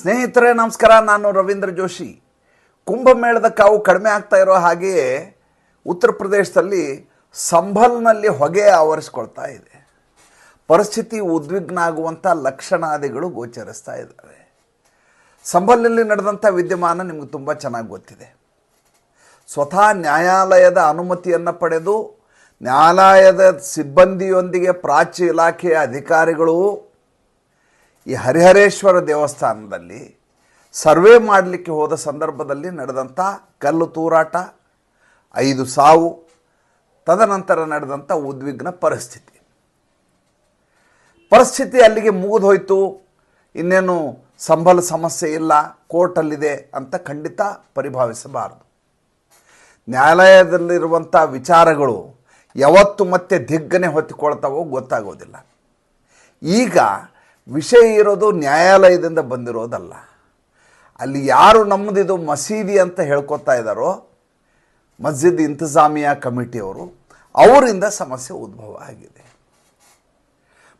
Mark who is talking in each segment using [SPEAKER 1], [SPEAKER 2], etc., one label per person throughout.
[SPEAKER 1] ಸ್ನೇಹಿತರೆ, ನಮಸ್ಕಾರ. ನಾನು ರವೀಂದ್ರ ಜೋಶಿ. ಕುಂಭಮೇಳದ ಕಾವು ಕಡಿಮೆ ಆಗ್ತಾ ಇರೋ ಹಾಗೆಯೇ ಉತ್ತರ ಪ್ರದೇಶದಲ್ಲಿ ಸಂಭಲ್ನಲ್ಲಿ ಹೊಗೆ ಆವರಿಸ್ಕೊಳ್ತಾ ಇದೆ. ಪರಿಸ್ಥಿತಿ ಉದ್ವಿಗ್ನ ಆಗುವಂಥ ಲಕ್ಷಣಾದಿಗಳು ಗೋಚರಿಸ್ತಾ ಇದ್ದಾವೆ. ಸಂಭಲ್ನಲ್ಲಿ ನಡೆದಂಥ ವಿದ್ಯಮಾನ ನಿಮಗೆ ತುಂಬ ಚೆನ್ನಾಗಿ ಗೊತ್ತಿದೆ. ಸ್ವತಃ ನ್ಯಾಯಾಲಯದ ಅನುಮತಿಯನ್ನು ಪಡೆದು, ನ್ಯಾಯಾಲಯದ ಸಿಬ್ಬಂದಿಯೊಂದಿಗೆ ಪ್ರಾಚ್ಯ ಇಲಾಖೆಯ ಅಧಿಕಾರಿಗಳು ಈ ಹರಿಹರೇಶ್ವರ ದೇವಸ್ಥಾನದಲ್ಲಿ ಸರ್ವೆ ಮಾಡಲಿಕ್ಕೆ ಹೋದ ಸಂದರ್ಭದಲ್ಲಿ ನಡೆದಂಥ ಕಲ್ಲು ತೂರಾಟ, ಐದು ಸಾವು, ತದನಂತರ ನಡೆದಂಥ ಉದ್ವಿಗ್ನ ಪರಿಸ್ಥಿತಿ. ಪರಿಸ್ಥಿತಿ ಅಲ್ಲಿಗೆ ಮುಗಿದು ಇನ್ನೇನು ಸಂಬಳ ಸಮಸ್ಯೆ ಇಲ್ಲ, ಕೋರ್ಟಲ್ಲಿದೆ ಅಂತ ಖಂಡಿತ ಪರಿಭಾವಿಸಬಾರದು. ನ್ಯಾಯಾಲಯದಲ್ಲಿರುವಂಥ ವಿಚಾರಗಳು ಯಾವತ್ತು ಮತ್ತೆ ದಿಗ್ಗನೆ ಹೊತ್ತಿಕೊಳ್ತಾವೋ ಗೊತ್ತಾಗೋದಿಲ್ಲ. ಈಗ ವಿಷಯ ಇರೋದು ನ್ಯಾಯಾಲಯದಿಂದ ಬಂದಿರೋದಲ್ಲ. ಅಲ್ಲಿ ಯಾರು ನಮ್ಮದಿದು ಮಸೀದಿ ಅಂತ ಹೇಳ್ಕೊತಾ ಇದ್ದಾರೋ, ಮಸ್ಜಿದ್ ಇಂತಜಾಮಿಯಾ ಕಮಿಟಿಯವರು, ಅವರಿಂದ ಸಮಸ್ಯೆ ಉದ್ಭವ ಆಗಿದೆ.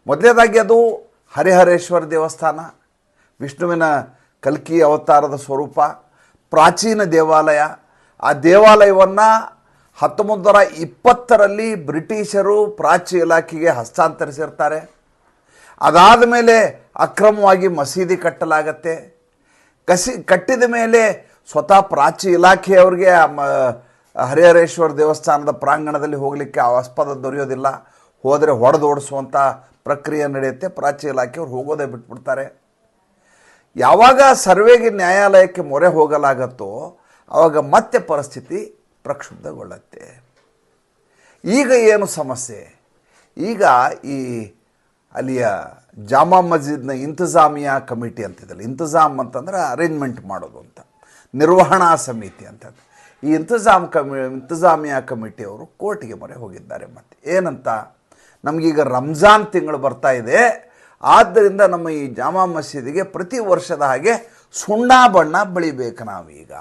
[SPEAKER 1] ಮೊದಲನೇದಾಗಿ ಅದು ಹರಿಹರೇಶ್ವರ ದೇವಸ್ಥಾನ, ವಿಷ್ಣುವಿನ ಕಲ್ಕಿ ಅವತಾರದ ಸ್ವರೂಪ, ಪ್ರಾಚೀನ ದೇವಾಲಯ. ಆ ದೇವಾಲಯವನ್ನು ಹತ್ತೊಂಬತ್ತು ನೂರ ಇಪ್ಪತ್ತರಲ್ಲಿ ಬ್ರಿಟಿಷರು ಪ್ರಾಚ್ಯ ಇಲಾಖೆಗೆ ಹಸ್ತಾಂತರಿಸಿರ್ತಾರೆ. ಅದಾದ ಮೇಲೆ ಅಕ್ರಮವಾಗಿ ಮಸೀದಿ ಕಟ್ಟಲಾಗತ್ತೆ. ಕಸಿ, ಕಟ್ಟಿದ ಮೇಲೆ ಸ್ವತಃ ಪ್ರಾಚ್ಯ ಇಲಾಖೆಯವ್ರಿಗೆ ಹರಿಹರೇಶ್ವರ ದೇವಸ್ಥಾನದ ಪ್ರಾಂಗಣದಲ್ಲಿ ಹೋಗಲಿಕ್ಕೆ ಆಸ್ಪದ ದೊರೆಯೋದಿಲ್ಲ. ಹೋದರೆ ಹೊಡೆದೋಡಿಸುವಂಥ ಪ್ರಕ್ರಿಯೆ ನಡೆಯುತ್ತೆ. ಪ್ರಾಚ್ಯ ಇಲಾಖೆಯವ್ರು ಹೋಗೋದೇ ಬಿಟ್ಬಿಡ್ತಾರೆ. ಯಾವಾಗ ಸರ್ವೇಗೆ ನ್ಯಾಯಾಲಯಕ್ಕೆ ಮೊರೆ ಹೋಗಲಾಗತ್ತೋ ಆವಾಗ ಮತ್ತೆ ಪರಿಸ್ಥಿತಿ ಪ್ರಕ್ಷುಬ್ಧಗೊಳ್ಳುತ್ತೆ. ಈಗ ಏನು ಸಮಸ್ಯೆ? ಈಗ ಈ ಅಲ್ಲಿಯ ಜಾಮಾ ಮಸ್ಜಿದ್ನ ಇಂತಜಾಮಿಯಾ ಕಮಿಟಿ ಅಂತಿದ್ದಲ್ಲ ಇಂತಜಾಮ್ ಅಂತಂದ್ರೆ ಅರೇಂಜ್ಮೆಂಟ್ ಮಾಡೋದು ಅಂತ, ನಿರ್ವಹಣಾ ಸಮಿತಿ ಅಂತ. ಈ ಇಂತಜಾಮ್ ಕಮಿ, ಇಂತಜಾಮಿಯಾ ಕಮಿಟಿಯವರು ಕೋರ್ಟಿಗೆ ಮೊರೆ ಹೋಗಿದ್ದಾರೆ ಮತ್ತೆ. ಏನಂತ? ನಮಗೀಗ ರಂಜಾನ್ ತಿಂಗಳು ಬರ್ತಾ ಇದೆ. ಆದ್ದರಿಂದ ನಮ್ಮ ಈ ಜಾಮಾ ಮಸೀದಿಗೆ ಪ್ರತಿ ವರ್ಷದ ಹಾಗೆ ಸುಣ್ಣ ಬಣ್ಣ ಬಳಿಬೇಕು ನಾವೀಗ.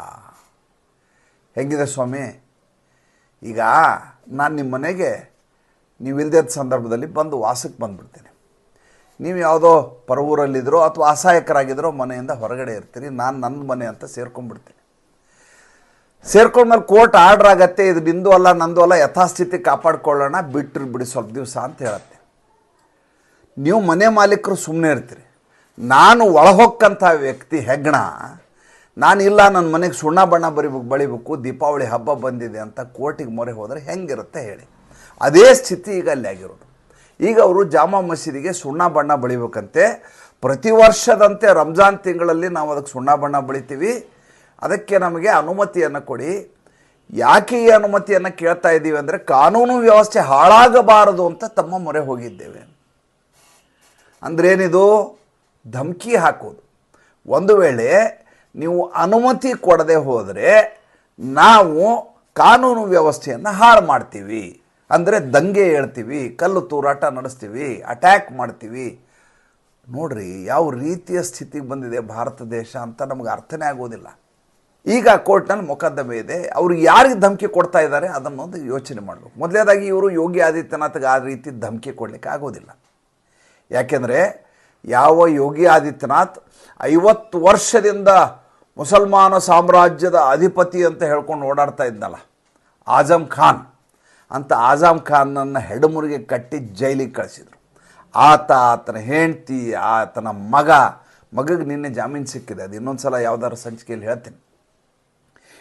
[SPEAKER 1] ಹೆಂಗಿದೆ ಸ್ವಾಮಿ? ಈಗ ನಾನು ನಿಮ್ಮ ಮನೆಗೆ ನೀವು ಇಲ್ಲದ ಸಂದರ್ಭದಲ್ಲಿ ಬಂದು ವಾಸಕ್ಕೆ ಬಂದುಬಿಡ್ತೀನಿ. ನೀವು ಯಾವುದೋ ಪರವೂರಲ್ಲಿದ್ದರೋ ಅಥವಾ ಅಸಹಾಯಕರಾಗಿದ್ದರೋ ಮನೆಯಿಂದ ಹೊರಗಡೆ ಇರ್ತೀರಿ. ನಾನು ನನ್ನ ಮನೆ ಅಂತ ಸೇರ್ಕೊಂಡ್ಬಿಡ್ತೀನಿ. ಸೇರ್ಕೊಂಡ್ಮೇಲೆ ಕೋರ್ಟ್ ಆರ್ಡ್ರ್ ಆಗತ್ತೆ, ಇದು ನಿಂದು ಅಲ್ಲ, ನಂದು ಅಲ್ಲ, ಯಥಾಸ್ಥಿತಿ ಕಾಪಾಡ್ಕೊಳ್ಳೋಣ ಬಿಟ್ಟರು ಬಿಡಿ ಸ್ವಲ್ಪ ದಿವಸ ಅಂತ ಹೇಳತ್ತೆ. ನೀವು ಮನೆ ಮಾಲೀಕರು ಸುಮ್ಮನೆ ಇರ್ತೀರಿ. ನಾನು ಒಳಹೊಕ್ಕಂಥ ವ್ಯಕ್ತಿ ಹೆಗ್ಣ. ನಾನು ಇಲ್ಲ ನನ್ನ ಮನೆಗೆ ಸುಣ್ಣ ಬಣ್ಣ ಬರಿಬೇಕು ಬಳಿಬೇಕು, ದೀಪಾವಳಿ ಹಬ್ಬ ಬಂದಿದೆ ಅಂತ ಕೋರ್ಟಿಗೆ ಮೊರೆ ಹೋದರೆ ಹೆಂಗಿರುತ್ತೆ ಹೇಳಿ. ಅದೇ ಸ್ಥಿತಿ ಈಗ ಅಲ್ಲಿ ಆಗಿರೋದು. ಈಗ ಅವರು ಜಾಮಾ ಮಸೀದಿಗೆ ಸುಣ್ಣ ಬಣ್ಣ ಬಳಿಬೇಕಂತೆ. ಪ್ರತಿ ವರ್ಷದಂತೆ ರಂಜಾನ್ ತಿಂಗಳಲ್ಲಿ ನಾವು ಅದಕ್ಕೆ ಸುಣ್ಣ ಬಣ್ಣ ಬಳಿತೀವಿ. ಅದಕ್ಕೆ ನಮಗೆ ಅನುಮತಿಯನ್ನು ಕೊಡಿ. ಯಾಕೆ ಈ ಅನುಮತಿಯನ್ನು ಕೇಳ್ತಾ ಇದ್ದೀವಿ ಅಂದರೆ ಕಾನೂನು ವ್ಯವಸ್ಥೆ ಹಾಳಾಗಬಾರದು ಅಂತ ತಮ್ಮ ಮೊರೆ ಹೋಗಿದ್ದೇವೆ. ಅಂದ್ರೇನಿದು? ಧಮಕಿ ಹಾಕೋದು. ಒಂದು ವೇಳೆ ನೀವು ಅನುಮತಿ ಕೊಡದೆ ಹೋದರೆ ನಾವು ಕಾನೂನು ವ್ಯವಸ್ಥೆಯನ್ನು ಹಾಳು ಮಾಡ್ತೀವಿ. ಅಂದರೆ ದಂಗೆ ಹೇಳ್ತೀವಿ, ಕಲ್ಲು ತೂರಾಟ ನಡೆಸ್ತೀವಿ ಅಟ್ಯಾಕ್ ಮಾಡ್ತೀವಿ. ನೋಡ್ರಿ, ಯಾವ ರೀತಿಯ ಸ್ಥಿತಿಗೆ ಬಂದಿದೆ ಭಾರತ ದೇಶ ಅಂತ ನಮ್ಗೆ ಅರ್ಥನೇ ಆಗೋದಿಲ್ಲ. ಈಗ ಕೋರ್ಟ್ನಲ್ಲಿ ಮೊಕದ್ದಮೆ ಇದೆ, ಅವರು ಯಾರಿಗೆ ಧಮಕಿ ಕೊಡ್ತಾ ಇದ್ದಾರೆ ಅದನ್ನೊಂದು ಯೋಚನೆ ಮಾಡಬೇಕು. ಮೊದಲನೇದಾಗಿ ಇವರು ಯೋಗಿ ಆದಿತ್ಯನಾಥ್ಗೆ ಆ ರೀತಿ ಧಮಕಿ ಕೊಡಲಿಕ್ಕೆ ಆಗೋದಿಲ್ಲ. ಯಾಕೆಂದರೆ, ಯಾವ ಯೋಗಿ ಆದಿತ್ಯನಾಥ್ ಐವತ್ತು ವರ್ಷದಿಂದ ಮುಸಲ್ಮಾನ ಸಾಮ್ರಾಜ್ಯದ ಅಧಿಪತಿ ಅಂತ ಹೇಳ್ಕೊಂಡು ಓಡಾಡ್ತಾ ಇದ್ನಲ್ಲ ಆಜಮ್ ಖಾನ್. ಅಂತ ಆಜಾಮ್ ಖಾನನ್ನು ಹೆಡಮುರಿಗೆ ಕಟ್ಟಿ ಜೈಲಿಗೆ ಕಳಿಸಿದರು. ಆತ, ಆತನ ಹೆಂಡ್ತಿ, ಆತನ ಮಗ, ಮಗಗೆ ನಿನ್ನೆ ಜಾಮೀನು ಸಿಕ್ಕಿದೆ. ಅದು ಇನ್ನೊಂದು ಸಲ ಯಾವ್ದಾದ್ರು ಸಂಚಿಕೆಯಲ್ಲಿ ಹೇಳ್ತೀನಿ.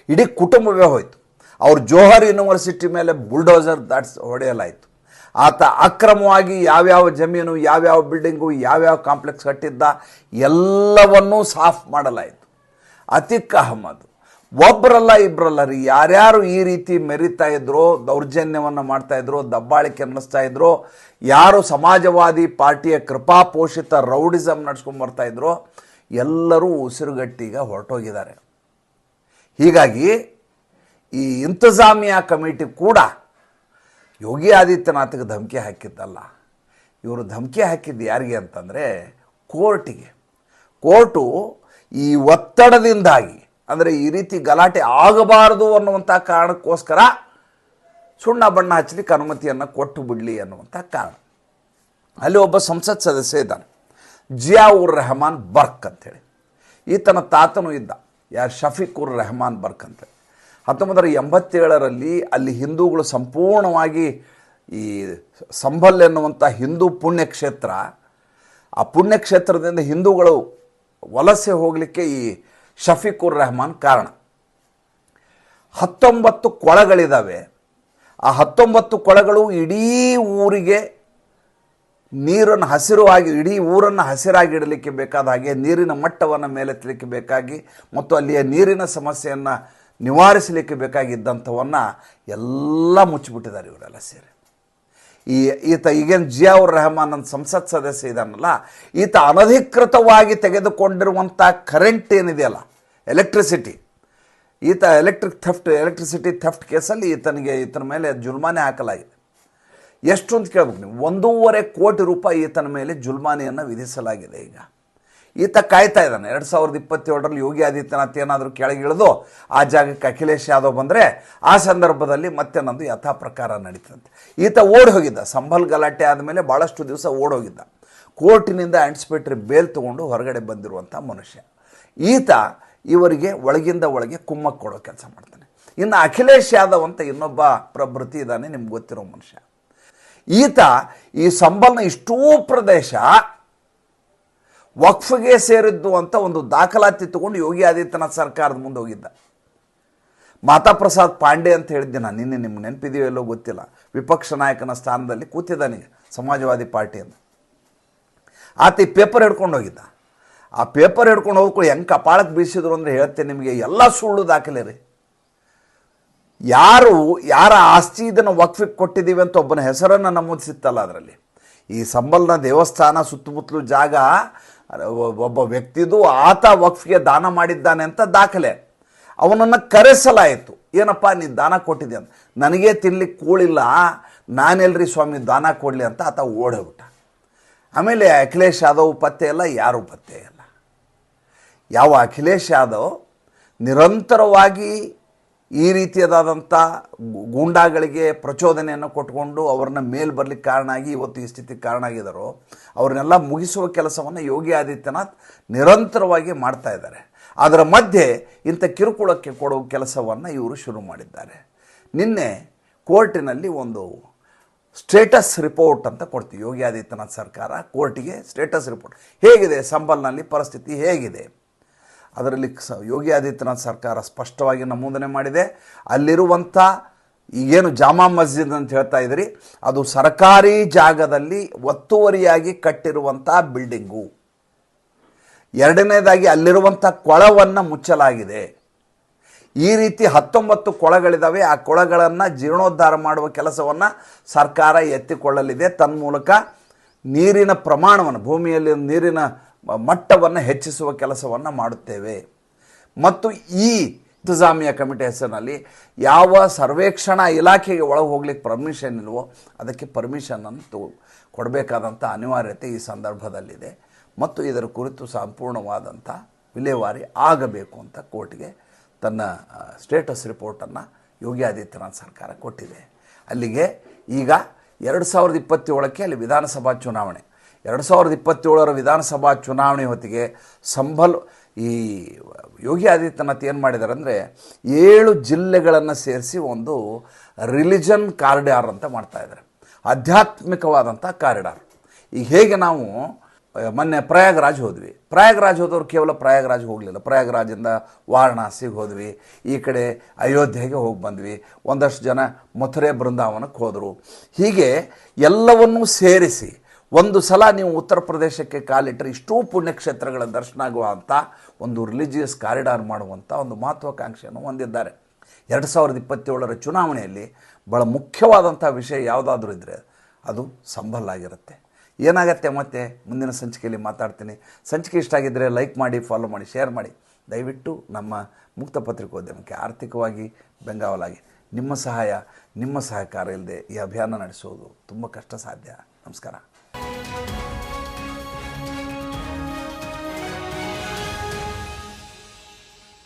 [SPEAKER 1] ಇಡೀ ಕುಟುಂಬವೇ ಹೋಯಿತು. ಅವ್ರು ಜೋಹರ್ ಯೂನಿವರ್ಸಿಟಿ ಮೇಲೆ ಬುಲ್ಡೋಸರ್ ದಾಟ್ಸ್ ಹೊಡೆಯಲಾಯಿತು. ಆತ ಅಕ್ರಮವಾಗಿ ಯಾವ್ಯಾವ ಜಮೀನು, ಯಾವ್ಯಾವ ಬಿಲ್ಡಿಂಗು, ಯಾವ್ಯಾವ ಕಾಂಪ್ಲೆಕ್ಸ್ ಕಟ್ಟಿದ್ದ ಎಲ್ಲವನ್ನೂ ಸಾಫ್ ಮಾಡಲಾಯಿತು. ಅತಿಕ್ ಅಹಮದ್ ಒಬ್ಬರಲ್ಲ ಇಬ್ಬರಲ್ಲ ರೀ. ಯಾರ್ಯಾರು ಈ ರೀತಿ ಮೆರಿತಾ ಇದ್ರು, ದೌರ್ಜನ್ಯವನ್ನು ಮಾಡ್ತಾ ಇದ್ರು, ದಬ್ಬಾಳಿಕೆ ಅನ್ನಿಸ್ತಾ ಇದ್ರು, ಯಾರು ಸಮಾಜವಾದಿ ಪಾರ್ಟಿಯ ಕೃಪಾಪೋಷಿತ ರೌಡಿಸಮ್ ನಡ್ಸ್ಕೊಂಡು ಬರ್ತಾ ಇದ್ರು, ಎಲ್ಲರೂ ಉಸಿರುಗಟ್ಟಿಗೆ ಹೊರಟೋಗಿದ್ದಾರೆ. ಹೀಗಾಗಿ ಈ ಇಂತಜಾಮಿಯಾ ಕಮಿಟಿ ಕೂಡ ಯೋಗಿ ಆದಿತ್ಯನಾಥ್ಗೆ ಧಮಕಿ ಹಾಕಿದ್ದಲ್ಲ. ಇವರು ಧಮಕಿ ಹಾಕಿದ್ದು ಯಾರಿಗೆ ಅಂತಂದರೆ, ಕೋರ್ಟಿಗೆ. ಕೋರ್ಟು ಈ ಒತ್ತಡದಿಂದಾಗಿ ಅಂದರೆ ಈ ರೀತಿ ಗಲಾಟೆ ಆಗಬಾರದು ಅನ್ನುವಂಥ ಕಾರಣಕ್ಕೋಸ್ಕರ ಸುಣ್ಣ ಬಣ್ಣ ಹಚ್ಚಲಿಕ್ಕೆ ಅನುಮತಿಯನ್ನು ಕೊಟ್ಟು ಬಿಡಲಿ ಅನ್ನುವಂಥ ಕಾರಣ. ಅಲ್ಲಿ ಒಬ್ಬ ಸಂಸತ್ ಸದಸ್ಯ ಇದ್ದಾನೆ. ಜಿಯಾವುರ್ ರೆಹಮಾನ್ ಬರ್ಕ್ ಅಂತೇಳಿ. ಈತನ ತಾತನೂ ಇದ್ದ. ಯಾರು? ಶಫೀಕುರ್ ರೆಹಮಾನ್ ಬರ್ಕ್ ಅಂತ ಹತ್ತೊಂಬತ್ತರ ಎಂಬತ್ತೇಳರಲ್ಲಿ ಅಲ್ಲಿ ಹಿಂದೂಗಳು ಸಂಪೂರ್ಣವಾಗಿ ಈ ಸಂಭಲ್ ಎನ್ನುವಂಥ ಹಿಂದೂ ಪುಣ್ಯಕ್ಷೇತ್ರ, ಆ ಪುಣ್ಯಕ್ಷೇತ್ರದಿಂದ ಹಿಂದೂಗಳು ವಲಸೆ ಹೋಗಲಿಕ್ಕೆ ಈ ಶಫೀಕುರ್ ರೆಹಮಾನ್ ಕಾರಣ. ಹತ್ತೊಂಬತ್ತು ಕೊಳಗಳಿದ್ದಾವೆ ಆ ಹತ್ತೊಂಬತ್ತು ಕೊಳಗಳು ಇಡೀ ಊರಿಗೆ ನೀರನ್ನು ಹಸಿರು ಆಗಿ ಇಡೀ ಊರನ್ನು ಹಸಿರಾಗಿಡಲಿಕ್ಕೆ ಬೇಕಾದ ಹಾಗೆ ನೀರಿನ ಮಟ್ಟವನ್ನು ಮೇಲೆತ್ತಲಿಕ್ಕೆ ಬೇಕಾಗಿ ಮತ್ತು ಅಲ್ಲಿಯ ನೀರಿನ ಸಮಸ್ಯೆಯನ್ನು ನಿವಾರಿಸಲಿಕ್ಕೆ ಬೇಕಾಗಿದ್ದಂಥವನ್ನು ಎಲ್ಲ ಮುಚ್ಚಿಬಿಟ್ಟಿದ್ದಾರೆ ಇವರೆಲ್ಲ ಸೇರಿ. ಈ ಈತ ಈಗೇನು ಜಿಯಾವುರ್ ರೆಹಮಾನ್ ಅಂತ ಸಂಸತ್ ಸದಸ್ಯ ಇದ್ದಾನಲ್ಲ ಈತ ಅನಧಿಕೃತವಾಗಿ ತೆಗೆದುಕೊಂಡಿರುವಂಥ ಕರೆಂಟ್ ಏನಿದೆಯಲ್ಲ ಎಲೆಕ್ಟ್ರಿಸಿಟಿ ಈತ ಎಲೆಕ್ಟ್ರಿಕ್ ಥೆಫ್ಟ್ ಎಲೆಕ್ಟ್ರಿಸಿಟಿ ಥೆಫ್ಟ್ ಕೇಸಲ್ಲಿ ಈತನಿಗೆ ಈತನ ಮೇಲೆ ಜುಲ್ಮಾನೆ ಹಾಕಲಾಗಿದೆ. ಎಷ್ಟು ಅಂತ ಕೇಳ್ಬೇಕು ನೀವು, ಒಂದೂವರೆ ಕೋಟಿ ರೂಪಾಯಿ ಈತನ ಮೇಲೆ ಜುಲ್ಮಾನೆಯನ್ನು ವಿಧಿಸಲಾಗಿದೆ ಈಗ. ಈತ ಕಾಯ್ತಾ ಇದ್ದಾನೆ. ಎರಡು ಸಾವಿರದ ಇಪ್ಪತ್ತೇಳರಲ್ಲಿ ಯೋಗಿ ಆದಿತ್ಯನಾಥ್ ಏನಾದರೂ ಕೆಳಗಿಳಿದು ಆ ಜಾಗಕ್ಕೆ ಅಖಿಲೇಶ್ ಯಾದವ್ ಬಂದರೆ ಆ ಸಂದರ್ಭದಲ್ಲಿ ಮತ್ತೆ ನಂದು ಯಥಾ ಪ್ರಕಾರ ನಡೀತಂತೆ. ಈತ ಓಡಿ ಹೋಗಿದ್ದ. ಸಂಬಲ್ ಗಲಾಟೆ ಆದಮೇಲೆ ಭಾಳಷ್ಟು ದಿವಸ ಹೋಗಿದ್ದ. ಕೋರ್ಟಿನಿಂದ ಆಂಟಿಸಿಪೇಟರಿ ಬೇಲ್ ತೊಗೊಂಡು ಹೊರಗಡೆ ಬಂದಿರುವಂಥ ಮನುಷ್ಯ. ಈತ ಇವರಿಗೆ ಒಳಗಿಂದ ಒಳಗೆ ಕುಮ್ಮಕ್ಕೆ ಕೊಡೋ ಕೆಲಸ ಮಾಡ್ತಾನೆ. ಇನ್ನು ಅಖಿಲೇಶ್ ಯಾದವ್ ಅಂತ ಇನ್ನೊಬ್ಬ ಪ್ರಭೃತಿ ಇದ್ದಾನೆ, ನಿಮ್ಗೆ ಗೊತ್ತಿರೋ ಮನುಷ್ಯ. ಈತ ಈ ಸಂಬಲ್ನ ಇಷ್ಟೂ ಪ್ರದೇಶ ವಕ್ಫ್ಗೆ ಸೇರಿದ್ದು ಅಂತ ಒಂದು ದಾಖಲಾತಿ ತಗೊಂಡು ಯೋಗಿ ಆದಿತ್ಯನಾಥ್ ಸರ್ಕಾರದ ಮುಂದೆ ಹೋಗಿದ್ದ. ಮಾತಾ ಪ್ರಸಾದ್ ಪಾಂಡೆ ಅಂತ ಹೇಳಿದ್ದೆ ನಾನು, ನಿನ್ನೆ ನಿಮ್ಗೆ ನೆನಪಿದೆಯೋ ಎಲ್ಲೋ ಗೊತ್ತಿಲ್ಲ. ವಿಪಕ್ಷ ನಾಯಕನ ಸ್ಥಾನದಲ್ಲಿ ಕೂತಿದ್ದಾನೆ ಸಮಾಜವಾದಿ ಪಾರ್ಟಿ ಅಂತ. ಆತ ಈ ಪೇಪರ್ ಹಿಡ್ಕೊಂಡು ಹೋಗಿದ್ದ. ಆ ಪೇಪರ್ ಹಿಡ್ಕೊಂಡು ಹೋಗ್ಕೊಳ್ಳಿ ಹೆಂಗೆ ಕಪಾಳಕ್ಕೆ ಬೀಸಿದ್ರು ಅಂದರೆ ಹೇಳ್ತೇನೆ ನಿಮಗೆ, ಎಲ್ಲ ಸುಳ್ಳು ದಾಖಲೆ ರೀ. ಯಾರು, ಯಾರ ಆಸ್ತಿ ಇದನ್ನು ವಕ್ಫಿಗೆ ಕೊಟ್ಟಿದ್ದೀವಿ ಅಂತ ಒಬ್ಬನ ಹೆಸರನ್ನು ನಮೂದಿಸಿತ್ತಲ್ಲ ಅದರಲ್ಲಿ. ಈ ಸಂಬಲ್ನ ದೇವಸ್ಥಾನ ಸುತ್ತಮುತ್ತಲು ಜಾಗ ಒಬ್ಬ ವ್ಯಕ್ತಿದು ಆತ ವಕ್ಫ್ಗೆ ದಾನ ಮಾಡಿದ್ದಾನೆ ಅಂತ ದಾಖಲೆ. ಅವನನ್ನು ಕರೆಸಲಾಯಿತು. ಏನಪ್ಪ, ನೀ ದಾನ ಕೊಟ್ಟಿದ್ದೆ ಅಂತ. ನನಗೇ ತಿನ್ಲಿಕ್ಕೆ ಕೂಳಿಲ್ಲ, ನಾನೆಲ್ರಿ ಸ್ವಾಮಿ ದಾನ ಕೊಡಲಿ ಅಂತ ಆತ ಓಡೋಗ್ಬಿಟ್ಟ ಆಮೇಲೆ ಅಖಿಲೇಶ್ ಯಾದವ್ ಪತ್ತೆ ಇಲ್ಲ, ಯಾರೂ ಪತ್ತೆ ಇಲ್ಲ. ಯಾವ ಅಖಿಲೇಶ್ ಯಾದವ್ ನಿರಂತರವಾಗಿ ಈ ರೀತಿಯಾದಂಥ ಗೂಂಡಾಗಳಿಗೆ ಪ್ರಚೋದನೆಯನ್ನು ಕೊಟ್ಕೊಂಡು ಅವ್ರನ್ನ ಮೇಲ್ ಬರ್ಲಿಕ್ಕೆ ಕಾರಣ ಆಗಿ ಇವತ್ತು ಈ ಸ್ಥಿತಿಗೆ ಕಾರಣ ಆಗಿದ್ದಾರೋ ಅವ್ರನ್ನೆಲ್ಲ ಮುಗಿಸುವ ಕೆಲಸವನ್ನು ಯೋಗಿ ಆದಿತ್ಯನಾಥ್ ನಿರಂತರವಾಗಿ ಮಾಡ್ತಾ ಇದ್ದಾರೆ. ಅದರ ಮಧ್ಯೆ ಇಂಥ ಕಿರುಕುಳಕ್ಕೆ ಕೊಡುವ ಕೆಲಸವನ್ನು ಇವರು ಶುರು ಮಾಡಿದ್ದಾರೆ. ನಿನ್ನೆ ಕೋರ್ಟಿನಲ್ಲಿ ಒಂದು ಸ್ಟೇಟಸ್ ರಿಪೋರ್ಟ್ ಅಂತ ಕೊಡ್ತೀವಿ ಯೋಗಿ ಆದಿತ್ಯನಾಥ್ ಸರ್ಕಾರ ಕೋರ್ಟಿಗೆ ಸ್ಟೇಟಸ್ ರಿಪೋರ್ಟ್. ಹೇಗಿದೆ ಸಂಬಲ್ನಲ್ಲಿ ಪರಿಸ್ಥಿತಿ ಹೇಗಿದೆ? ಅದರಲ್ಲಿ ಸ ಯೋಗಿ ಆದಿತ್ಯನಾಥ್ ಸರ್ಕಾರ ಸ್ಪಷ್ಟವಾಗಿ ನಮೂದನೆ ಮಾಡಿದೆ. ಅಲ್ಲಿರುವಂಥ ಈಗೇನು ಜಾಮಾ ಮಸ್ಜಿದ್ ಅಂತ ಹೇಳ್ತಾ ಇದ್ರಿ ಅದು ಸರ್ಕಾರಿ ಜಾಗದಲ್ಲಿ ಒತ್ತುವರಿಯಾಗಿ ಕಟ್ಟಿರುವಂಥ ಬಿಲ್ಡಿಂಗು. ಎರಡನೇದಾಗಿ ಅಲ್ಲಿರುವಂಥ ಕೊಳವನ್ನು ಮುಚ್ಚಲಾಗಿದೆ. ಈ ರೀತಿ ಹತ್ತೊಂಬತ್ತು ಕೊಳಗಳಿದ್ದಾವೆ ಆ ಕೊಳಗಳನ್ನು ಜೀರ್ಣೋದ್ಧಾರ ಮಾಡುವ ಕೆಲಸವನ್ನು ಸರ್ಕಾರ ಎತ್ತಿಕೊಳ್ಳಲಿದೆ. ತನ್ಮೂಲಕ ನೀರಿನ ಪ್ರಮಾಣವನ್ನು, ಭೂಮಿಯಲ್ಲಿ ನೀರಿನ ಮಟ್ಟವನ್ನು ಹೆಚ್ಚಿಸುವ ಕೆಲಸವನ್ನು ಮಾಡುತ್ತೇವೆ. ಮತ್ತು ಈ ಇಂತಜಾಮಿಯ ಕಮಿಟಿ ಹೆಸರಿನಲ್ಲಿ ಯಾವ ಸರ್ವೇಕ್ಷಣಾ ಇಲಾಖೆಗೆ ಒಳಗೆ ಹೋಗ್ಲಿಕ್ಕೆ ಪರ್ಮಿಷನ್ ಇಲ್ವೋ ಅದಕ್ಕೆ ಪರ್ಮಿಷನನ್ನು ತೊ ಕೊಡಬೇಕಾದಂಥ ಅನಿವಾರ್ಯತೆ ಈ ಸಂದರ್ಭದಲ್ಲಿದೆ. ಮತ್ತು ಇದರ ಕುರಿತು ಸಂಪೂರ್ಣವಾದಂಥ ವಿಲೇವಾರಿ ಆಗಬೇಕು ಅಂತ ಕೋರ್ಟ್ಗೆ ತನ್ನ ಸ್ಟೇಟಸ್ ರಿಪೋರ್ಟನ್ನು ಯೋಗಿ ಆದಿತ್ಯನಾಥ್ ಸರ್ಕಾರ ಕೊಟ್ಟಿದೆ. ಅಲ್ಲಿಗೆ ಈಗ ಎರಡು ಸಾವಿರದ ಇಪ್ಪತ್ತೇಳಕ್ಕೆ ಅಲ್ಲಿ ವಿಧಾನಸಭಾ ಚುನಾವಣೆ. ಎರಡು ಸಾವಿರದ ಇಪ್ಪತ್ತೇಳರ ವಿಧಾನಸಭಾ ಚುನಾವಣೆ ಹೊತ್ತಿಗೆ ಸಂಭಲ್ ಈ ಯೋಗಿ ಆದಿತ್ಯನಾಥ್ ಏನು ಮಾಡಿದ್ದಾರೆ ಅಂದರೆ ಏಳು ಜಿಲ್ಲೆಗಳನ್ನು ಸೇರಿಸಿ ಒಂದು ರಿಲಿಜನ್ ಕಾರಿಡಾರ್ ಅಂತ ಮಾಡ್ತಾ ಇದ್ದಾರೆ. ಆಧ್ಯಾತ್ಮಿಕವಾದಂಥ ಕಾರಿಡಾರ್. ಈಗ ಹೇಗೆ ನಾವು ಮೊನ್ನೆ ಪ್ರಯಾಗ್ರಾಜ್ ಹೋದ್ವಿ. ಪ್ರಯಾಗ್ರಾಜ್ ಹೋದವ್ರು ಕೇವಲ ಪ್ರಯಾಗ್ರಾಜ್ ಹೋಗಲಿಲ್ಲ. ಪ್ರಯಾಗ್ರಾಜಿಂದ ವಾರಣಾಸಿಗೆ ಹೋದ್ವಿ. ಈ ಕಡೆ ಅಯೋಧ್ಯೆಗೆ ಹೋಗಿ ಬಂದ್ವಿ. ಒಂದಷ್ಟು ಜನ ಮಥುರೆ ಬೃಂದಾವನಕ್ಕೆ ಹೋದರು. ಹೀಗೆ ಎಲ್ಲವನ್ನೂ ಸೇರಿಸಿ ಒಂದು ಸಲ ನೀವು ಉತ್ತರ ಪ್ರದೇಶಕ್ಕೆ ಕಾಲಿಟ್ಟರೆ ಇಷ್ಟೂ ಪುಣ್ಯಕ್ಷೇತ್ರಗಳ ದರ್ಶನ ಆಗುವಂಥ ಒಂದು ರಿಲಿಜಿಯಸ್ ಕಾರಿಡಾರ್ ಮಾಡುವಂಥ ಒಂದು ಮಹತ್ವಾಕಾಂಕ್ಷೆಯನ್ನು ಹೊಂದಿದ್ದಾರೆ. ಎರಡು ಸಾವಿರದ ಇಪ್ಪತ್ತೇಳರ ಚುನಾವಣೆಯಲ್ಲಿ ಭಾಳ ಮುಖ್ಯವಾದಂಥ ವಿಷಯ ಯಾವುದಾದ್ರೂ ಇದ್ದರೆ ಅದು ಸಂಬಲ್ ಆಗಿರುತ್ತೆ. ಏನಾಗತ್ತೆ ಮತ್ತೆ? ಮುಂದಿನ ಸಂಚಿಕೆಯಲ್ಲಿ ಮಾತಾಡ್ತೀನಿ. ಸಂಚಿಕೆ ಇಷ್ಟ ಆಗಿದ್ದರೆ ಲೈಕ್ ಮಾಡಿ ಫಾಲೋ ಮಾಡಿ ಶೇರ್ ಮಾಡಿ. ದಯವಿಟ್ಟು ನಮ್ಮ ಮುಕ್ತ ಪತ್ರಿಕೋದ್ಯಮಕ್ಕೆ ಆರ್ಥಿಕವಾಗಿ ಬೆಂಗಾವಲಾಗಿ. ನಿಮ್ಮ ಸಹಾಯ, ನಿಮ್ಮ ಸಹಕಾರ ಇಲ್ಲದೆ ಈ ಅಭಿಯಾನ ನಡೆಸೋದು ತುಂಬ ಕಷ್ಟ ಸಾಧ್ಯ ನಮಸ್ಕಾರ.